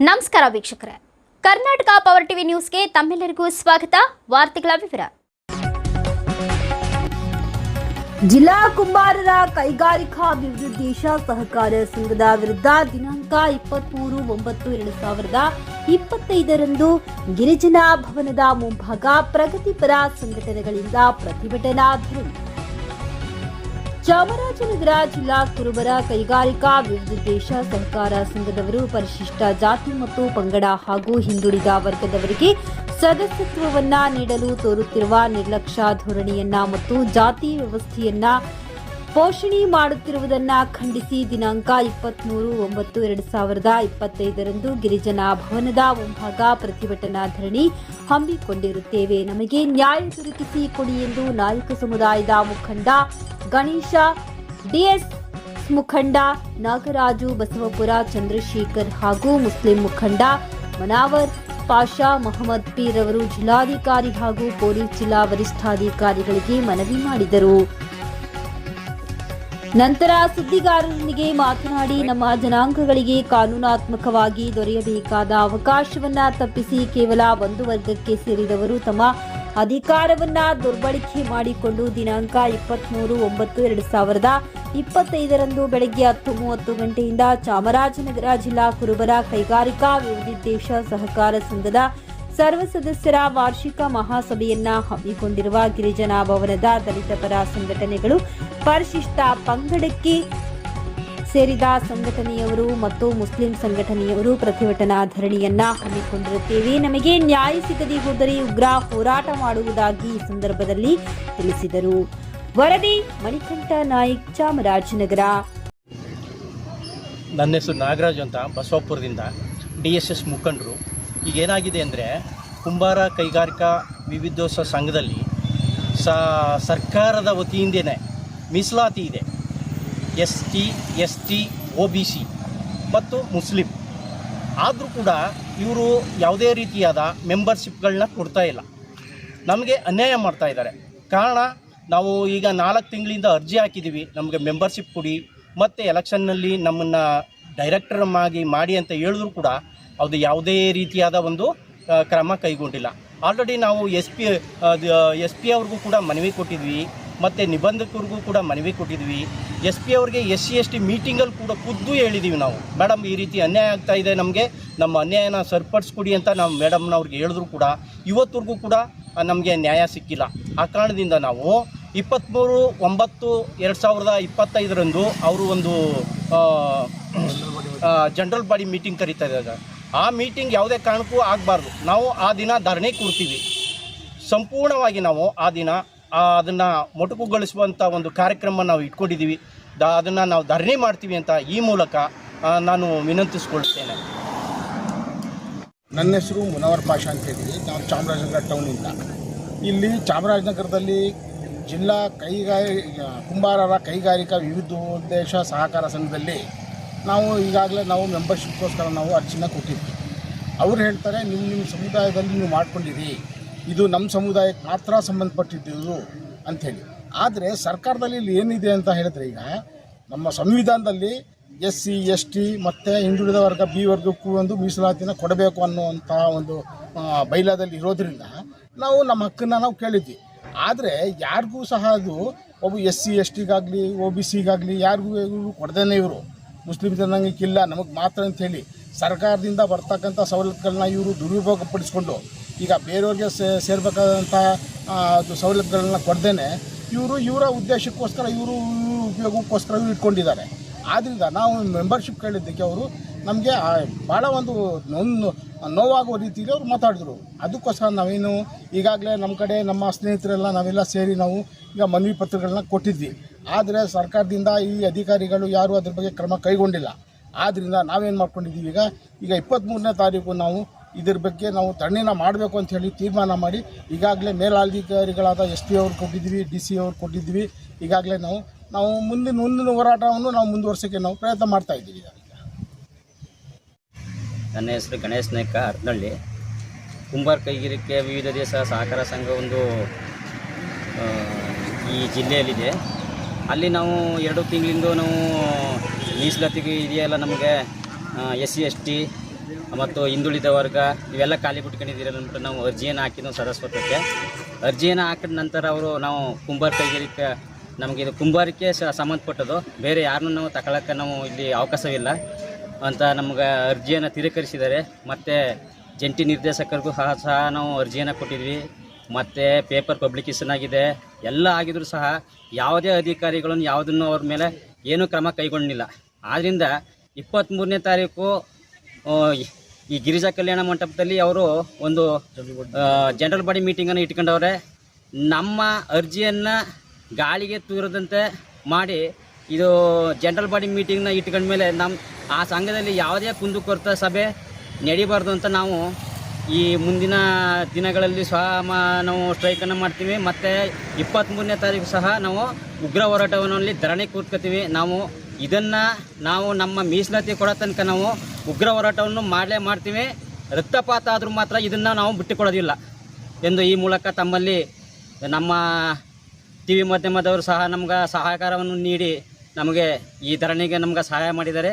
ನಮಸ್ಕಾರ ವೀಕ್ಷಕರೇ. Karnataka power TV ನ್ಯೂಸ್ಗೆ ತಮ್ಮೆಲ್ಲರಿಗೂ ಸ್ವಾಗತ. ವಾರ್ತೆಗಳ ವಿವರ. ಜಿಲ್ಲಾ ಕುಂಬಾರರ ಕೈಗಾರಿಕಾ ಅಭಿವೃದ್ಧಿ ಸಹಕಾರ ಸಂಘದ ವಿರುದ್ಧ ದಿನಾಂಕ ಇಪ್ಪತ್ಮೂರು ಒಂಬತ್ತು ಎರಡು ಸಾವಿರದ ಇಪ್ಪತ್ತೈದರಂದು ಗಿರಿಜನ ಭವನದ ಮುಂಭಾಗ ಪ್ರಗತಿಪರ ಸಂಘಟನೆಗಳಿಂದ ಪ್ರತಿಭಟನಾ ಧರಣಿ ಚಾಮರಾಜನಗರ ಜಿಲ್ಲಾ ಕುರುಬರ ಕೈಗಾರಿಕಾ ಅಭಿವೃದ್ಧಿ ಸಹಕಾರ ಸಂಘದವರು ಪರಿಶಿಷ್ಟ ಜಾತಿ ಮತ್ತು ಪಂಗಡ ಹಾಗೂ ಹಿಂದುಳಿದ ವರ್ಗದವರಿಗೆ ಸದಸ್ಯತ್ವವನ್ನ ನೀಡಲು ತೋರುತ್ತಿರುವ ನಿರ್ಲಕ್ಷ್ಯ ಧೋರಣೆಯನ್ನ ಮತ್ತು ಜಾತಿ ವ್ಯವಸ್ಥೆಯನ್ನ ಪೋಷಣೆ ಮಾಡುತ್ತಿರುವುದನ್ನ ಖಂಡಿಸಿ ದಿನಾಂಕ ಇಪ್ಪತ್ಮೂರು ಒಂಬತ್ತು ಎರಡು ಸಾವಿರದ ಇಪ್ಪತ್ತೈದರಂದು ಗಿರಿಜನ ಭವನದ ಮುಂಭಾಗ ಪ್ರತಿಭಟನಾ ಧರಣಿ ಹಮ್ಮಿಕೊಂಡಿರುತ್ತೇವೆ. ನಮಗೆ ನ್ಯಾಯ ದೊರಕಿಸಿ ಕೊಡಿ ಎಂದು ನಾಯಕ ಸಮುದಾಯದ ಮುಖಂಡ ಗಣೇಶ, ಡಿಎಸ್ ಮುಖಂಡ ನಾಗರಾಜು, ಬಸವಪುರ ಚಂದ್ರಶೇಖರ್ ಹಾಗೂ ಮುಸ್ಲಿಂ ಮುಖಂಡ ಮನಾವರ್, ಪಾಷಾ ಮೊಹಮ್ಮದ್ ಪೀರ್ ಅವರು ಜಿಲ್ಲಾಧಿಕಾರಿ ಹಾಗೂ ಪೊಲೀಸ್ ಜಿಲ್ಲಾ ವರಿಷ್ಠಾಧಿಕಾರಿಗಳಿಗೆ ಮನವಿ ಮಾಡಿದರು. ನಂತರ ಸುದ್ದಿಗಾರರೊಂದಿಗೆ ಮಾತನಾಡಿ ನಮ್ಮ ಜನಾಂಗಗಳಿಗೆ ಕಾನೂನಾತ್ಮಕವಾಗಿ ದೊರೆಯಬೇಕಾದ ಅವಕಾಶವನ್ನ ತಪ್ಪಿಸಿ ಕೇವಲ ಒಂದು ವರ್ಗಕ್ಕೆ ಸೇರಿದವರು ತಮ್ಮ ಅಧಿಕಾರವನ್ನ ದುರ್ಬಳಕೆ ಮಾಡಿಕೊಂಡು ದಿನಾಂಕ ಇಪ್ಪತ್ಮೂರು ಒಂಬತ್ತು ಎರಡು ಸಾವಿರದ ಇಪ್ಪತ್ತೈದರಂದು ಬೆಳಗ್ಗೆ ಹತ್ತು ಮೂವತ್ತು ಗಂಟೆಯಿಂದ ಚಾಮರಾಜನಗರ ಜಿಲ್ಲಾ ಕುರುಬರ ಕೈಗಾರಿಕಾ ವಿವಿಧೋದ್ದೇಶ ಸಹಕಾರ ಸಂಘದ ಸರ್ವ ಸದಸ್ಯರ ವಾರ್ಷಿಕ ಮಹಾಸಭೆಯನ್ನ ಹಮ್ಮಿಕೊಂಡಿರುವ ಗಿರಿಜನ ಭವನದ ದಲಿತ ಪರ ಸಂಘಟನೆಗಳು ಪರಿಶಿಷ್ಟ ಪಂಗಡಕ್ಕೆ ಸೇರಿದ ಸಂಘಟನೆಯವರು ಮತ್ತು ಮುಸ್ಲಿಂ ಸಂಘಟನೆಯವರು ಪ್ರತಿಭಟನಾ ಧರಣಿಯನ್ನ ಹಮ್ಮಿಕೊಂಡಿರುತ್ತೇವೆ. ನಮಗೆ ನ್ಯಾಯ ಸಿಗದೆ ಹೋದರೆ ಉಗ್ರ ಹೋರಾಟ ಮಾಡುವುದಾಗಿ ಈ ಸಂದರ್ಭದಲ್ಲಿ ತಿಳಿಸಿದರು. ವರದಿ, ಮಣಿಕಂಠ ನಾಯಕ್, ಚಾಮರಾಜನಗರ. ನನ್ನ ಹೆಸರು ನಾಗರಾಜ್ ಅಂತ ಬಸವಾಪುರದಿಂದ ಡಿ ಎಸ್ ಎಸ್ ಮುಖಂಡರು ಈಗ ಏನಾಗಿದೆ ಅಂದರೆ ಕುಂಬಾರ ಕೈಗಾರಿಕಾ ವಿವಿಧೋತ್ಸವ ಸಂಘದಲ್ಲಿ ಸರ್ಕಾರದ ವತಿಯಿಂದನೇ ಮೀಸಲಾತಿ ಇದೆ. S T S T O B C ಮತ್ತು ಮುಸ್ಲಿಂ. ಆದರೂ ಕೂಡ ಇವರು ಯಾವುದೇ ರೀತಿಯಾದ ಮೆಂಬರ್ಶಿಪ್ಗಳನ್ನ ಕೊಡ್ತಾ ಇಲ್ಲ. ನಮಗೆ ಅನ್ಯಾಯ ಮಾಡ್ತಾ ಇದ್ದಾರೆ. ಕಾರಣ ನಾವು ಈಗ ನಾಲ್ಕು ತಿಂಗಳಿಂದ ಅರ್ಜಿ ಹಾಕಿದ್ದೀವಿ. ನಮಗೆ ಮೆಂಬರ್ಶಿಪ್ ಕೊಡಿ. ಮತ್ತು ಎಲೆಕ್ಷನ್ನಲ್ಲಿ ನಮ್ಮನ್ನು ಡೈರೆಕ್ಟರ್ ಆಗಿ ಮಾಡಿ ಅಂತ ಹೇಳಿದ್ರು ಕೂಡ ಅದು ಯಾವುದೇ ರೀತಿಯಾದ ಒಂದು ಕ್ರಮ ಕೈಗೊಂಡಿಲ್ಲ. ಆಲ್ರೆಡಿ ನಾವು ಎಸ್ ಪಿ ಎಸ್ ಪಿ ಅವ್ರಿಗೂ ಕೂಡ ಮನವಿ ಕೊಟ್ಟಿದ್ವಿ, ಮತ್ತು ನಿಬಂಧಕರಿಗೂ ಕೂಡ ಮನವಿ ಕೊಟ್ಟಿದ್ವಿ. ಎಸ್ ಪಿ ಅವ್ರಿಗೆ ಎಸ್ ಸಿ ಎಸ್ ಟಿ ಮೀಟಿಂಗಲ್ಲಿ ಕೂಡ ಖುದ್ದು ಹೇಳಿದ್ದೀವಿ ನಾವು. ಮೇಡಮ್, ಈ ರೀತಿ ಅನ್ಯಾಯ ಆಗ್ತಾ ಇದೆ, ನಮಗೆ ನಮ್ಮ ಅನ್ಯಾಯನ ಸರಿಪಡಿಸ್ಕೊಡಿ ಅಂತ ನಾವು ಮೇಡಮ್ನವ್ರಿಗೆ ಹೇಳಿದ್ರು ಕೂಡ ಇವತ್ತಿಗೂ ಕೂಡ ನಮಗೆ ನ್ಯಾಯ ಸಿಕ್ಕಿಲ್ಲ. ಆ ಕಾರಣದಿಂದ ನಾವು ಇಪ್ಪತ್ತ್ಮೂರು ಒಂಬತ್ತು, ಎರಡು ಸಾವಿರದ ಇಪ್ಪತ್ತೈದರಂದು ಅವರು ಒಂದು ಜನರಲ್ ಬಾಡಿ ಮೀಟಿಂಗ್ ಕರೀತಾ ಇದ್ದಾಗ ಆ ಮೀಟಿಂಗ್ ಯಾವುದೇ ಕಾರಣಕ್ಕೂ ಆಗಬಾರ್ದು. ನಾವು ಆ ದಿನ ಧರಣಿ ಕೂರ್ತೀವಿ. ಸಂಪೂರ್ಣವಾಗಿ ನಾವು ಆ ದಿನ ಅದನ್ನು ಮೊಟಕುಗೊಳಿಸುವಂಥ ಒಂದು ಕಾರ್ಯಕ್ರಮ ನಾವು ಇಟ್ಕೊಂಡಿದ್ದೀವಿ ದ, ಅದನ್ನು ನಾವು ಧರಣಿ ಮಾಡ್ತೀವಿ ಅಂತ ಈ ಮೂಲಕ ನಾನು ವಿನಂತಿಸ್ಕೊಳ್ತೇನೆ. ನನ್ನ ಹೆಸರು ಮುನವರ್ ಪಾಷಾ ಅಂತ ಹೇಳಿ ನಾವು ಚಾಮರಾಜನಗರ ಟೌನಿಂದ ಇಲ್ಲಿ ಚಾಮರಾಜನಗರದಲ್ಲಿ ಜಿಲ್ಲಾ ಕೈಗಾರಿ, ಕುಂಬಾರರ ಕೈಗಾರಿಕಾ ವಿವಿಧೋದ್ದೇಶ ಸಹಕಾರ ಸಂಘದಲ್ಲಿ ನಾವು ಈಗಾಗಲೇ ನಾವು ಮೆಂಬರ್ಶಿಪ್ಗೋಸ್ಕರ ನಾವು ಅರ್ಜಿನ ಕೊಟ್ಟಿದ್ವಿ. ಅವ್ರು ಹೇಳ್ತಾರೆ ನಿಮ್ಮ ನಿಮ್ಮ ಸಮುದಾಯದಲ್ಲಿ ನೀವು ಮಾಡ್ಕೊಂಡಿರಿ. ಇದು ನಮ್ಮ ಸಮುದಾಯಕ್ಕೆ ಮಾತ್ರ ಸಂಬಂಧಪಟ್ಟಿದ್ದು ಅಂಥೇಳಿ. ಆದರೆ ಸರ್ಕಾರದಲ್ಲಿ ಇಲ್ಲಿ ಏನಿದೆ ಅಂತ ಹೇಳಿದ್ರೆ ಈಗ ನಮ್ಮ ಸಂವಿಧಾನದಲ್ಲಿ ಎಸ್ ಸಿ, ಎಸ್ ಟಿ ಮತ್ತು ಹಿಂದುಳಿದ ವರ್ಗ ಬಿ ವರ್ಗಕ್ಕೂ ಒಂದು ಮೀಸಲಾತಿನ ಕೊಡಬೇಕು ಅನ್ನುವಂಥ ಒಂದು ಬೈಲಾದಲ್ಲಿ ಇರೋದ್ರಿಂದ ನಾವು ನಮ್ಮ ಹಕ್ಕನ್ನು ನಾವು ಕೇಳಿದ್ವಿ. ಆದರೆ ಯಾರಿಗೂ ಸಹ ಅದು ಒಬ್ಬ ಎಸ್ ಸಿ, ಎಸ್ ಟಿಗಾಗಲಿ ಒ ಬಿ ಸಿಗಾಗಲಿ ಯಾರಿಗೂ ಕೊಡ್ದೇನೆ ಇವರು. ಮುಸ್ಲಿಂ ಜನಾಂಗಕ್ಕಿಲ್ಲ ನಮಗೆ ಮಾತ್ರ ಅಂಥೇಳಿ ಸರ್ಕಾರದಿಂದ ಬರ್ತಕ್ಕಂಥ ಸವಲತ್ತುಗಳನ್ನ ಇವರು ದುರುಪಯೋಗಪಡಿಸ್ಕೊಂಡು ಈಗ ಬೇರೆಯವ್ರಿಗೆ ಸೇರ್ಬೇಕಾದಂಥ ಅದು ಸವಲತ್ತುಗಳನ್ನ ಕೊಡ್ದೇನೆ ಇವರು ಇವರ ಉದ್ದೇಶಕ್ಕೋಸ್ಕರ ಇವರು ಉಪಯೋಗಕ್ಕೋಸ್ಕರ ಇವ್ರು ಇಟ್ಕೊಂಡಿದ್ದಾರೆ. ಆದ್ದರಿಂದ ನಾವು ಮೆಂಬರ್ಶಿಪ್ ಕೇಳಿದ್ದಕ್ಕೆ ಅವರು ನಮಗೆ ಭಾಳ ಒಂದು ನೊಂದು, ನೋವಾಗುವ ರೀತಿಯಲ್ಲಿ ಅವ್ರು ಮಾತಾಡಿದ್ರು. ಅದಕ್ಕೋಸ್ಕರ ನಾವೇನು, ಈಗಾಗಲೇ ನಮ್ಮ ಕಡೆ ನಮ್ಮ ಸ್ನೇಹಿತರೆಲ್ಲ ನಾವೆಲ್ಲ ಸೇರಿ ನಾವು ಈಗ ಮನವಿ ಪತ್ರಗಳನ್ನ ಕೊಟ್ಟಿದ್ವಿ. ಆದರೆ ಸರ್ಕಾರದಿಂದ ಈ ಅಧಿಕಾರಿಗಳು ಯಾರೂ ಅದ್ರ ಬಗ್ಗೆ ಕ್ರಮ ಕೈಗೊಂಡಿಲ್ಲ. ಆದ್ದರಿಂದ ನಾವೇನು ಮಾಡ್ಕೊಂಡಿದ್ದೀವಿ ಈಗ ಈಗ ಇಪ್ಪತ್ತ್ಮೂರನೇ ತಾರೀಕು ನಾವು ಇದ್ರ ಬಗ್ಗೆ ನಾವು ತಣ್ಣಿನ ಮಾಡಬೇಕು ಅಂತ ಹೇಳಿ ತೀರ್ಮಾನ ಮಾಡಿ, ಈಗಾಗಲೇ ಮೇಲಾಧಿಕಾರಿಗಳಾದ ಎಸ್ ಪಿ ಅವ್ರು ಕೊಟ್ಟಿದ್ವಿ, ಡಿ ಸಿ ಅವ್ರು ಕೊಟ್ಟಿದ್ವಿ. ಈಗಾಗಲೇ ನಾವು ನಾವು ಮುಂದಿನ ಮುಂದಿನ ಹೋರಾಟವನ್ನು ನಾವು ಮುಂದುವರ್ಸೋಕ್ಕೆ ನಾವು ಪ್ರಯತ್ನ ಮಾಡ್ತಾಯಿದ್ದೀವಿ ಈಗ. ನನ್ನ ಹೆಸರು ಗಣೇಶ್ ನಾಯ್ಕ, ಅರ್ನಳ್ಳಿ. ಕುಂಬಾರ ಕೈಗಿರಿಕೆ ವಿವಿಧ ದೇಶ ಸಹಕಾರ ಸಂಘ ಒಂದು ಈ ಜಿಲ್ಲೆಯಲ್ಲಿದೆ. ಅಲ್ಲಿ ನಾವು ಎರಡು ತಿಂಗಳಿಂದ ನಾವು ಮೀಸಲಾತಿಗೆ ಇದೆಯಲ್ಲ ನಮಗೆ ಎಸ್ ಸಿ ಎಸ್ ಟಿ ಮತ್ತು ಹಿಂದುಳಿದ ವರ್ಗ, ಇವೆಲ್ಲ ಖಾಲಿ ಬಿಟ್ಕೊಂಡಿದ್ದೀರಲ್ಲ ಅಂದ್ಬಿಟ್ಟು ನಾವು ಅರ್ಜಿಯನ್ನು ಹಾಕಿದ್ವು ಸರಸ್ವತಕ್ಕೆ. ಅರ್ಜಿಯನ್ನು ಹಾಕಿದ ನಂತರ ಅವರು ನಾವು ಕುಂಬಾರ ಕೈಗಿರಿಕೆ, ನಮಗೆ ಇದು ಕುಂಬಾರಿಕೆ ಸಂಬಂಧಪಟ್ಟದು ಬೇರೆ ಯಾರನ್ನೂ ನಾವು ತಗೊಳಕ್ಕೆ ನಾವು ಇಲ್ಲಿ ಅವಕಾಶವಿಲ್ಲ. ಅಂತ ನಮ್ಗೆ ಅರ್ಜಿಯನ್ನು ತಿರಸ್ಕರಿಸಿದ್ದಾರೆ ಮತ್ತು ಜಂಟಿ ನಿರ್ದೇಶಕರಿಗೂ ಸಹ ಸಹ ನಾವು ಅರ್ಜಿಯನ್ನು ಕೊಟ್ಟಿದ್ವಿ. ಮತ್ತು ಪೇಪರ್ ಪಬ್ಲಿಕೇಶನ್ ಆಗಿದೆ. ಎಲ್ಲ ಆಗಿದ್ರು ಸಹ ಯಾವುದೇ ಅಧಿಕಾರಿಗಳನ್ನು ಯಾವುದನ್ನು ಅವ್ರ ಮೇಲೆ ಏನೂ ಕ್ರಮ ಕೈಗೊಂಡಿಲ್ಲ. ಆದ್ದರಿಂದ ಇಪ್ಪತ್ತ್ಮೂರನೇ ತಾರೀಕು ಈ- ಗಿರಿಜಾ ಕಲ್ಯಾಣ ಮಂಟಪದಲ್ಲಿ ಅವರು ಒಂದು ಜನರಲ್ ಬಾಡಿ ಮೀಟಿಂಗನ್ನು ಇಟ್ಕೊಂಡವ್ರೆ. ನಮ್ಮ ಅರ್ಜಿಯನ್ನು ಗಾಳಿಗೆ ತೂರದಂತೆ ಮಾಡಿ ಇದು ಜನರಲ್ ಬಾಡಿ ಮೀಟಿಂಗ್ನ ಇಟ್ಕೊಂಡ್ಮೇಲೆ ನಮ್ಮ ಆ ಸಂಘದಲ್ಲಿ ಯಾವುದೇ ಕುಂದುಕೊರತೆ ಸಭೆ ನಡಿಬಾರ್ದು ಅಂತ ನಾವು ಈ ಮುಂದಿನ ದಿನಗಳಲ್ಲಿ ಸಹ ನಾವು ಸ್ಟ್ರೈಕನ್ನು ಮಾಡ್ತೀವಿ. ಮತ್ತು ಇಪ್ಪತ್ತ್ಮೂರನೇ ತಾರೀಕು ಸಹ ನಾವು ಉಗ್ರ ಹೋರಾಟವನ್ನಲ್ಲಿ ಧರಣಿ ಕೂತ್ಕೋತೀವಿ. ನಾವು ಇದನ್ನು ನಾವು ನಮ್ಮ ಮೀಸಲಾತಿ ಕೊಡೋ ತನಕ ನಾವು ಉಗ್ರ ಹೋರಾಟವನ್ನು ಮಾಡಲೇ ಮಾಡ್ತೀವಿ. ರಕ್ತಪಾತ ಆದರೂ ಮಾತ್ರ ಇದನ್ನು ನಾವು ಬಿಟ್ಟುಕೊಡೋದಿಲ್ಲ ಎಂದು ಈ ಮೂಲಕ ತಮ್ಮಲ್ಲಿ ನಮ್ಮ ಟಿ ವಿ ಮಾಧ್ಯಮದವರು ಸಹ ನಮ್ಗೆ ಸಹಕಾರವನ್ನು ನೀಡಿ ನಮಗೆ ಈ ಧರಣಿಗೆ ನಮ್ಗೆ ಸಹಾಯ ಮಾಡಿದ್ದಾರೆ.